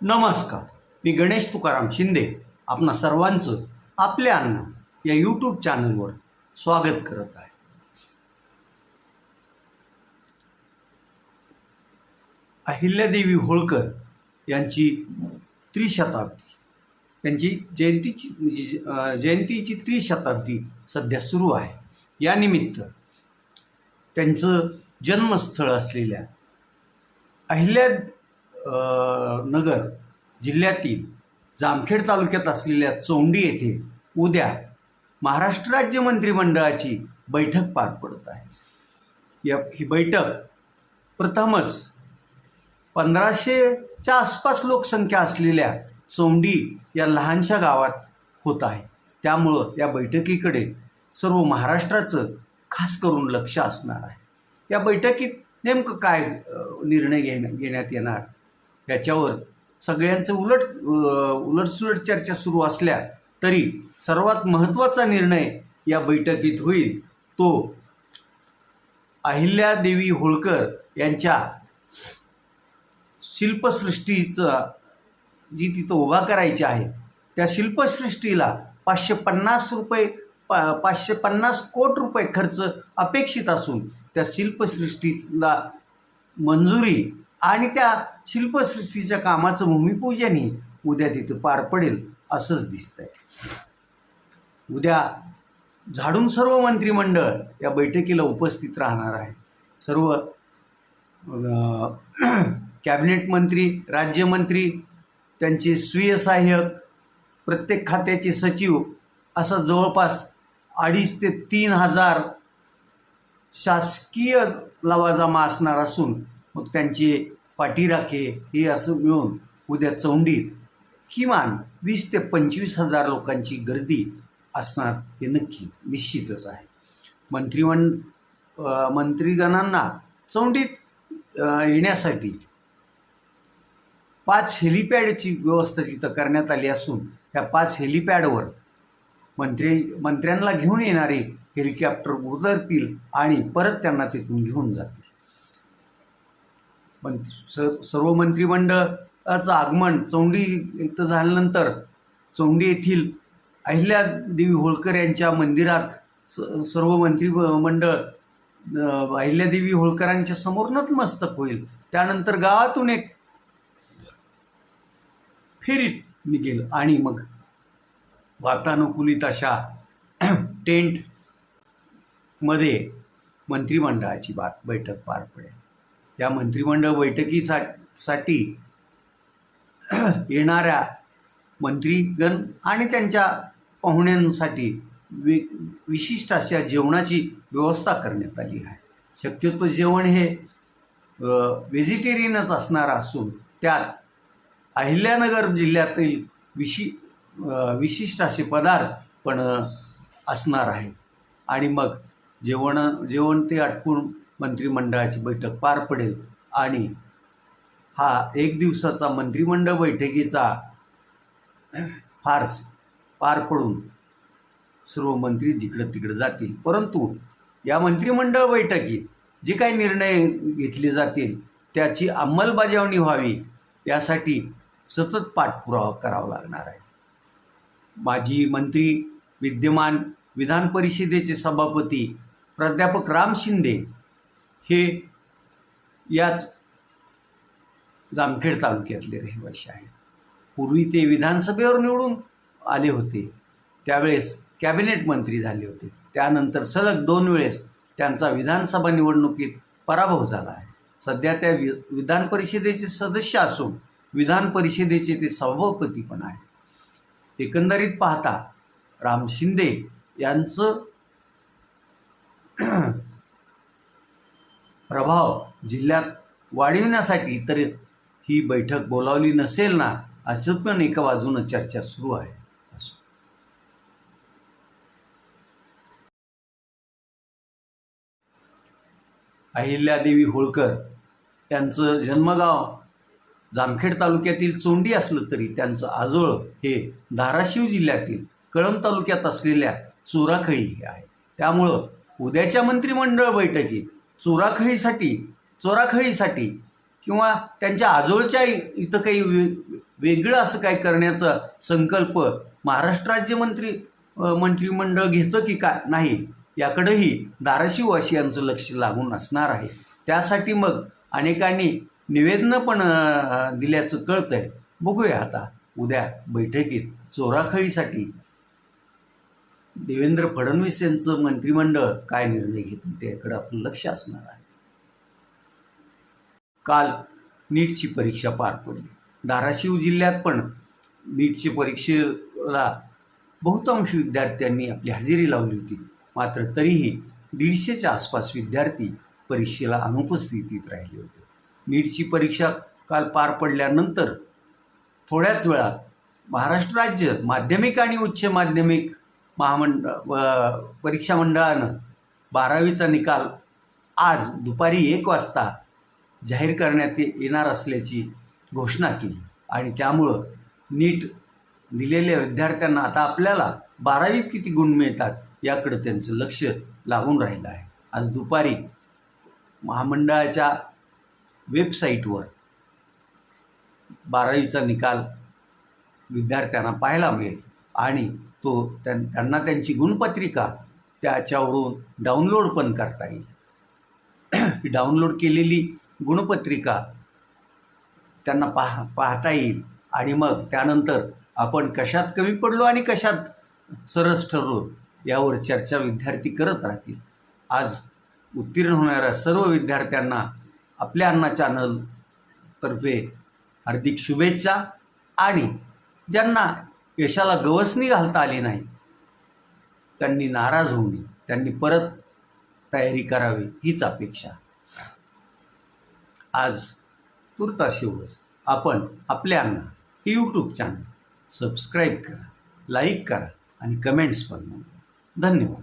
नमस्कार. मी गणेश तुकाराम शिंदे. आपणा सर्वांचं आपल्या अन्न या यूट्यूब चॅनलवर स्वागत करत आहे. अहिल्यादेवी होळकर यांची त्रिशताब्दी. त्यांची जयंतीची म्हणजे जयंतीची त्रिशताब्दी सध्या सुरू आहे. यानिमित्त त्यांचं जन्मस्थळ असलेल्या अहिल्या नगर जिल्ह्यातील जामखेड तालुक्यात असलेल्या चौंडी येथे उद्या महाराष्ट्र राज्य मंत्रिमंडळाची बैठक पार पडत आहे. या ही बैठक प्रथमच पंधराशेच्या आसपास लोकसंख्या असलेल्या चौंडी या लहानशा गावात होत आहे. त्यामुळं या बैठकीकडे सर्व महाराष्ट्राचं खास करून लक्ष असणार आहे. या बैठकीत नेमकं काय निर्णय घेण्या घेण्यात येणार? याच्यावर सगळ्यांचं उलट उलटसुलट चर्चा सुरू असल्या तरी सर्वात महत्त्वाचा निर्णय या बैठकीत होईल तो अहिल्यादेवी होळकर यांच्या शिल्पसृष्टीचा जी तिथं उभा करायची आहे त्या शिल्पसृष्टीला पाचशे पन्नास रुपये पा पाचशे पन्नास कोट रुपये खर्च अपेक्षित असून त्या शिल्पसृष्टीला मंजुरी आणि त्या शिल्पसृष्टीच्या कामाचं भूमिपूजनही उद्या तिथं पार पडेल असंच दिसतंय. उद्या झाडून सर्व मंत्रिमंडळ या बैठकीला उपस्थित राहणार आहे. सर्व कॅबिनेट मंत्री राज्यमंत्री त्यांचे स्वीय सहाय्यक प्रत्येक खात्याचे सचिव असं जवळपास अडीच ते तीन हजार शासकीय लवाजामा असणार असून मग त्यांचे पाठीराखे हे असं मिळून उद्या चौंडीत किमान वीस ते पंचवीस हजार लोकांची गर्दी असणार हे नक्की निश्चितच आहे. मंत्रिमंड मंत्रीगणांना चौंडीत येण्यासाठी पाच हेलिपॅडची व्यवस्था तिथं करण्यात आली असून त्या पाच हेलिपॅडवर मंत्री मंत्र्यांना घेऊन येणारे हेलिकॉप्टर उतरतील आणि परत त्यांना तिथून घेऊन जातील. पण स सर्व मंत्रिमंडळाचं आगमन चौंडी इथं झाल्यानंतर चौंडी येथील अहिल्यादेवी होळकर यांच्या मंदिरात स सर्व मंत्रिमंडळ मंडळ अहिल्यादेवी होळकरांच्या समोर नतमस्तक होईल. त्यानंतर गावातून एक फेरीत निघेल आणि मग वातानुकूलित अशा टेंटमध्ये मंत्रिमंडळाची बात बैठक पार पडेल. या मंत्रिमंडळ बैठकीसा साठी येणाऱ्या मंत्रीगण आणि त्यांच्या पाहुण्यांसाठी वि विशिष्ट अशा जेवणाची व्यवस्था करण्यात आली आहे. शक्यतो जेवण हे व्हेजिटेरियनच असणार असून त्यात अहिल्यानगर जिल्ह्यातील विशि विशिष्ट असे पदार्थ पण असणार आहे आणि मग जेवण जेवण ते आटपून मंत्रिमंडळाची बैठक पार पडेल. आणि हा एक दिवसाचा मंत्रिमंडळ बैठकीचा फार्स पार पडून सर्व मंत्री जिकडं तिकडं जातील. परंतु या मंत्रिमंडळ बैठकीत जे काही निर्णय घेतले जातील त्याची अंमलबजावणी व्हावी यासाठी सतत पाठपुरावा करावा लागणार आहे. माजी मंत्री विद्यमान विधान परिषदेचे सभापती प्राध्यापक राम शिंदे हे याच जामखेड तालुक्यातले रहिवासी आहेत. पूर्वी ते विधानसभेवर निवडून आले होते. त्यावेळेस कॅबिनेट मंत्री झाले होते. त्यानंतर सलग दोन वेळेस त्यांचा विधानसभा निवडणुकीत पराभव झाला आहे. सध्या त्या वि विधान परिषदेचे सदस्य असून विधान परिषदेचे ते सभापती पण आहेत. एकंदरीत पाहता राम शिंदे यांचं प्रभाव जिल्ह्यात वाढविण्यासाठी तर ही बैठक बोलावली नसेल ना असं पण एका बाजूनं चर्चा सुरू आहे. अहिल्यादेवी होळकर यांचं जन्मगाव जामखेड तालुक्यातील चोंडी असलं तरी त्यांचं आजोळ हे धाराशिव जिल्ह्यातील कळंब तालुक्यात असलेल्या चोराखळी हे आहे. त्यामुळं उद्याच्या मंत्रिमंडळ बैठकीत चोराखळीसाठी चोराखळीसाठी किंवा त्यांच्या आजोळच्या इथं काही वे वेगळं असं काय करण्याचा संकल्प महाराष्ट्र राज्यमंत्री मंत्रिमंडळ घेतं की का नाही. याकडेही धाराशिववासियांचं लक्ष लागून असणार आहे. त्यासाठी मग अनेकांनी निवेदनं पण दिल्याचं कळतं आहे बघूया आता उद्या बैठकीत चोराखळीसाठी देवेंद्र फडणवीस यांचं मंत्रिमंडळ काय निर्णय घेतं त्याकडे आपलं लक्ष असणार आहे. काल नीटची परीक्षा पार पडली. धाराशिव जिल्ह्यात पण नीटची परीक्षेला बहुतांश विद्यार्थ्यांनी आपली हजेरी लावली होती. मात्र तरीही दीडशेच्या आसपास विद्यार्थी परीक्षेला अनुपस्थितीत राहिले होते. नीटची परीक्षा काल पार पडल्यानंतर थोड्याच वेळात महाराष्ट्र राज्य माध्यमिक आणि उच्च माध्यमिक महामंडळ व- परीक्षा मंडळानं बारावीचा निकाल आज दुपारी एक वाजता जाहीर करण्यात येणार असल्याची घोषणा केली. आणि त्यामुळं नीट दिलेल्या विद्यार्थ्यांना आता आपल्याला बारावीत किती गुण मिळतात याकडे त्यांचं लक्ष लागून राहिलं आहे. आज दुपारी महामंडळाच्या वेबसाईटवर बारावीचा निकाल विद्यार्थ्यांना पाहायला मिळेल. आणि तो त्यां त्यांना त्यांची गुणपत्रिका त्याच्यावरून डाउनलोड पण करता येईल. ही डाउनलोड केलेली गुणपत्रिका त्यांना पाह पाहता येईल. आणि मग त्यानंतर आपण कशात कमी पडलो आणि कशात सरस ठरलो यावर चर्चा विद्यार्थी करत राहतील. आज उत्तीर्ण होणाऱ्या सर्व विद्यार्थ्यांना आपल्या अन्ना चॅनल तर्फे हार्दिक शुभेच्छा आणि ज्यांना यशाला गवसणी घालता आली नाही. त्यांनी नाराज होऊ नये त्यांनी परत तयारी करावी हीच अपेक्षा. आज तुर्तास एवढंच आपण आपल्यांना हे यूट्यूब चॅनल सबस्क्राईब करा लाईक करा आणि कमेंट्स पण धन्यवाद.